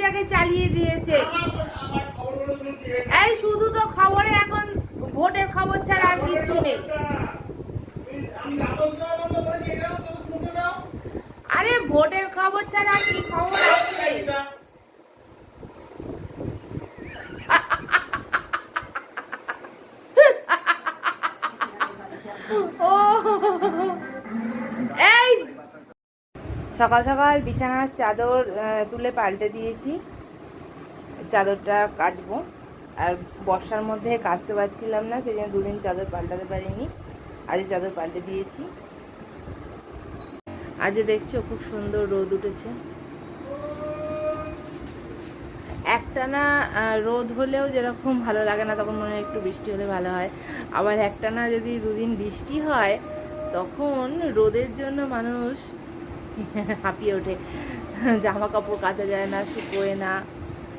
টিভিটাকে চালিয়ে দিয়েছে। এই শুধু তো খবরে এখন ভোটের খবর ছাড়া আর কিচ্ছু নেই। আরে ভোটের খবর ছাড়া আর কি খবর সকাল সকাল বিছানার চাদর তুলে পাল্টে দিয়েছি। চাদরটা কাচবো। আর বর্ষার মধ্যে কাচতে পারছিলাম না, সেই জন্য দুদিন চাদর পাল্টাতে পারিনি। আজ চাদর পাল্টে দিয়েছি। আজ দেখছ খুব সুন্দর রোদ উঠেছে। একটানা রোদ হলেও যেরকম ভালো লাগে না, তখন মনে হয় একটু বৃষ্টি হলে ভালো হয়। আবার একটানা যদি দুদিন বৃষ্টি হয়, তখন রোদের জন্য মানুষ হাঁপিয়ে ওঠে। জামা কাপড় কাচা যায় না, শুকোয় না।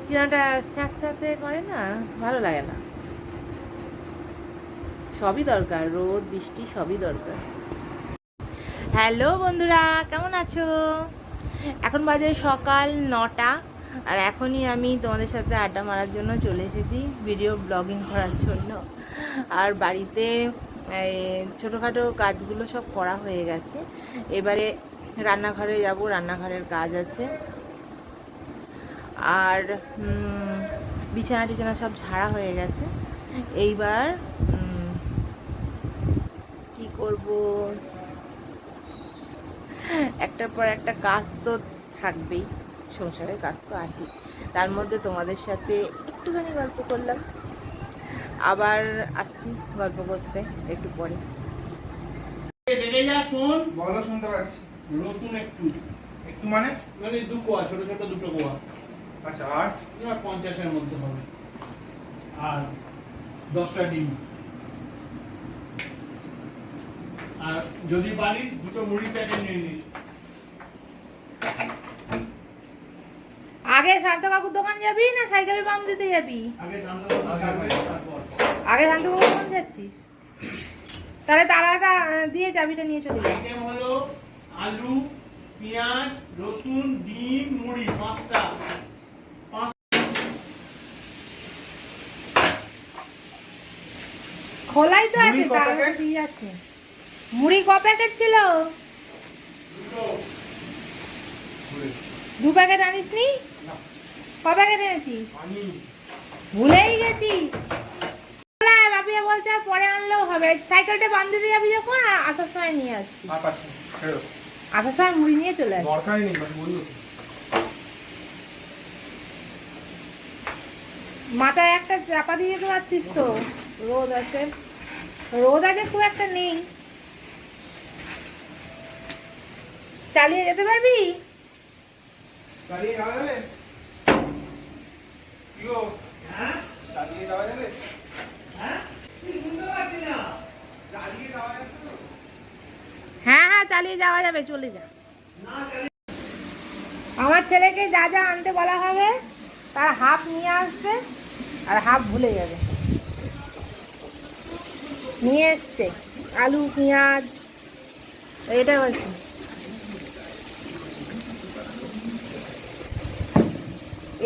কিনাটা স্যাঁতস্যাঁতে করে না, ভালো লাগে না। সবই দরকার, রোদ, বৃষ্টি, সবই দরকার। হ্যালো বন্ধুরা, কেমন আছো? এখন বাজে সকাল নটা, আর এখনই আমি তোমাদের সাথে আড্ডা মারার জন্য চলে এসেছি, ভিডিও ব্লগিং করার জন্য। আর বাড়িতে ছোটোখাটো কাজগুলো সব করা হয়ে গেছে। এবারে রান্নাঘরে যাব রান্নাঘরের কাজ আছে। আর বিছানা টিছানা সব ঝাড়া হয়ে গেছে। এইবার কি করব? একটার পর একটা কাজ তো থাকবেই সংসারের কাজ তো আছে তার মধ্যে তোমাদের সাথে একটুখানি গল্প করলাম। আবার আসছি গল্প করতে একটু পরে। দেখে যা শোন বলো শুনতে পাচ্ছি। রসুন একটু একটু মানে? মানে দু কোয়া ছোট ছোট দুটো কোয়া। আচ্ছা আর? আর পঞ্চাশের মধ্যে হবে। আর দশটা ডিম। আর যদি পারিস দুটো মুড়ি প্যাকেট নিয়ে নিস। আগে শান্ত কাকুর দোকান যাবি না সাইকেলের পাম্প দিতে যাবি? আগে শান্ত কাকুর দোকান। যাচ্ছিস? তাহলে তারাটা দিয়ে চাবিটা নিয়ে চলে যাবি আইটেম হলো আলু পেঁয়াজ রসুন ডিম মুড়ি পাঁচটা। পাঁচ খোলাই তো আছে তার? আছে। মুড়ি ক প্যাকেট ছিল দু প্যাকেট আনিস নি। ক প্যাকেট এনেছিস? ভুলেই গেছিস। বাপিয়া বলছে পরে আনলেও হবে। সাইকেলটা বাম দিতে যাবি যখন আসার সময় নিয়ে আসবি। আসার সময় মুড়ি নিয়ে চলে আসবে দরকারই নেই। মাথায় একটা চাপা দিয়ে যেতে পারছিস তো। রোদ আছে। রোদ আছে খুব একটা নেই। চালিয়ে যেতে পারবি? চালিয়ে যাওয়া যাবে কি গো হ্যাঁ চালিয়ে যাওয়া যাবে হ্যাঁ তুই শুনতে পাচ্ছি না চালিয়ে যাওয়া যাবে তো? চালিয়ে যাওয়া যাবে চলে যা। আমার ছেলেকে যা যা আনতে বলা হবে তার হাফ নিয়ে আসবে আর হাফ ভুলে যাবে। নিয়ে এসছে আলু পেঁয়াজ এটা বলছি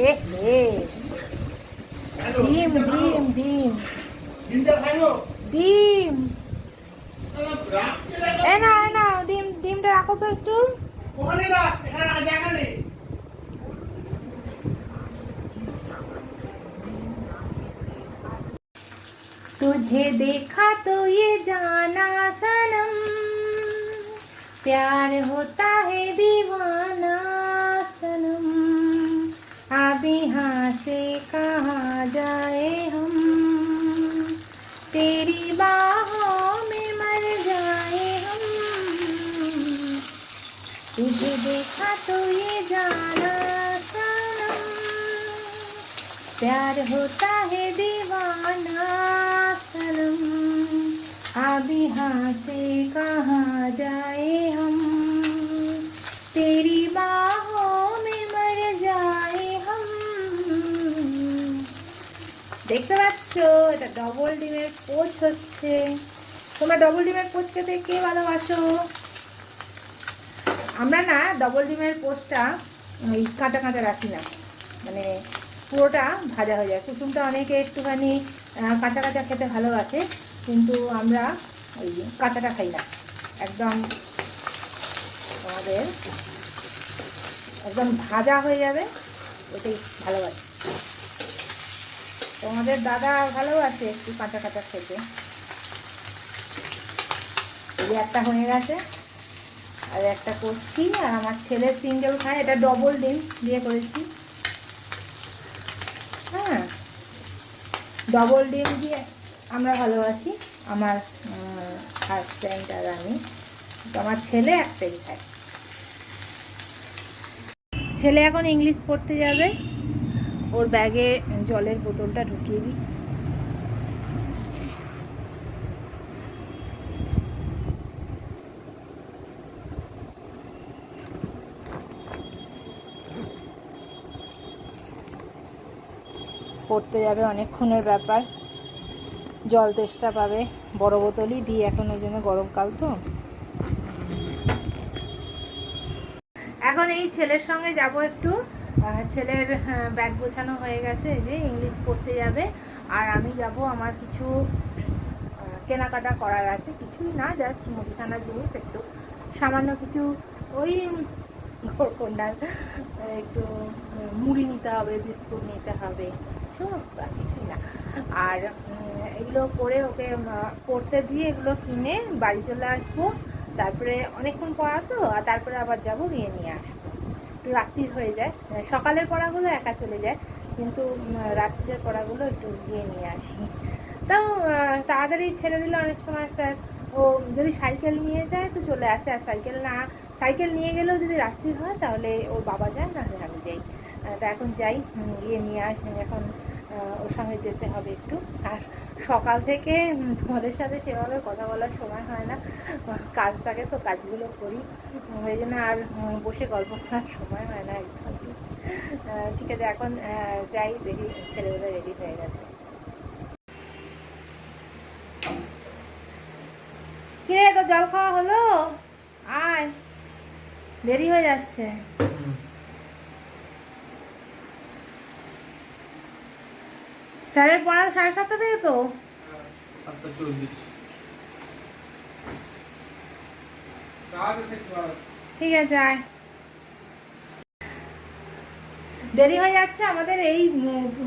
এ হে ডিম ডিম ডিম। ডিম। এ না। রাখো তো একটু ওখানে রাখ এখানে আর জায়গা নেই तुझे देखा तो ये जाना सनम प्यार होता है दीवाना सनम अब यहाँ से कहाँ जाए तुझे देखा तो ये जाना सनम प्यार होता है दीवाना सनम अब यहाँ से कहाँ जाए हम तेरी बाहों में मर जाए हम দেখতে পাচ্ছ এটা ডবল ডিমের পোচ হচ্ছে তোমরা ডবল ডিমের পোচ খেতে কে ভালোবাসো আমরা না ডবল ডিমের পোস্টটা ওই কাঁচা কাঁচা রাখি না। মানে পুরোটা ভাজা হয়ে যায়। কুসুমটা অনেকে একটুখানি কাঁচা কাঁচা খেতে ভালোবাসে, কিন্তু আমরা ওই কাঁচাটা খাই না। একদম আমাদের একদম ভাজা হয়ে যাবে, ওটাই ভালোবাসে। তোমাদের দাদা ভালোবাসে একটু কাঁচা কাঁচা খেতে। একটা হয়ে গেছে। আর একটা করছি, আর আমার ছেলে সিঙ্গেল খায়, এটা ডবল ডিম দিয়ে করেছি। হ্যাঁ ডবল ডিম দিয়ে আমরা ভালোবাসি, আমার হাজব্যান্ড আর আমি। আমার ছেলে একটাই খায়। ছেলে এখন ইংলিশ পড়তে যাবে। ওর ব্যাগে জলের বোতলটা ঢুকিয়ে দিই। পড়তে যাবে, অনেকক্ষণের ব্যাপার। জল তেষ্টা পাবে। বড় বোতলই দিই এখন ওই জন্য গরমকাল তো। এখন এই ছেলের সঙ্গে যাব একটু। ছেলের ব্যাগ গোছানো হয়ে গেছে যে ইংলিশ পড়তে যাবে। আর আমি যাব আমার কিছু কেনাকাটা করার আছে। কিছুই না জাস্ট মুদিখানার জিনিস একটু। সামান্য কিছু ওই ঘরকন্ডার একটু মুড়ি নিতে হবে, বিস্কুট নিতে হবে। আর কিছুই না। আর এগুলো করে ওকে পড়তে দিয়ে এগুলো কিনে বাড়ি চলে আসব। তারপরে অনেকক্ষণ পড়া তো, আর তারপরে আবার যাব গিয়ে নিয়ে আসব। একটু রাত্রির হয়ে যায়। সকালের পড়াগুলো একা চলে যায়, কিন্তু রাত্রির পড়াগুলো একটু গিয়ে নিয়ে আসি। তাও তাড়াতাড়ি ছেড়ে দিলে অনেক সময় স্যার, ও যদি সাইকেল নিয়ে যায় তো চলে আসে। আর সাইকেল না, সাইকেল নিয়ে গেলেও যদি রাত্রি হয় তাহলে ওর বাবা যায় না আমি যাই। তা এখন যাই গিয়ে নিয়ে আসি এখন ওর সঙ্গে যেতে হবে একটু। আর সকাল থেকে তোমাদের সাথে সেভাবে কথা বলার সময় হয় না। কাজ থাকে তো, কাজগুলো করি। ওই জন্য আর বসে গল্প করার সময় হয় না একদম ঠিক আছে, এখন যাই দেখি ছেলেগুলো রেডি হয়ে গেছে। কিরে তো জল খাওয়া হলো? আয়, দেরি হয়ে যাচ্ছে। স্যারের পড়া সাড়ে সাতটা থেকে তো? সাতটা চল্লিশ। ঠিক আছে আয়। দেরি হয়ে যাচ্ছে আমাদের এই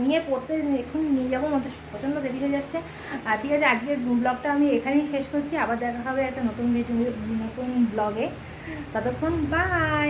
নিয়ে পড়তে এখন নিয়ে যাব আমাদের প্রচণ্ড দেরি হয়ে যাচ্ছে। আর ঠিক আছে আজকের ব্লগটা আমি এখানেই শেষ করছি। আবার দেখা হবে একটা নতুন নতুন ব্লগে। ততক্ষণ বাই।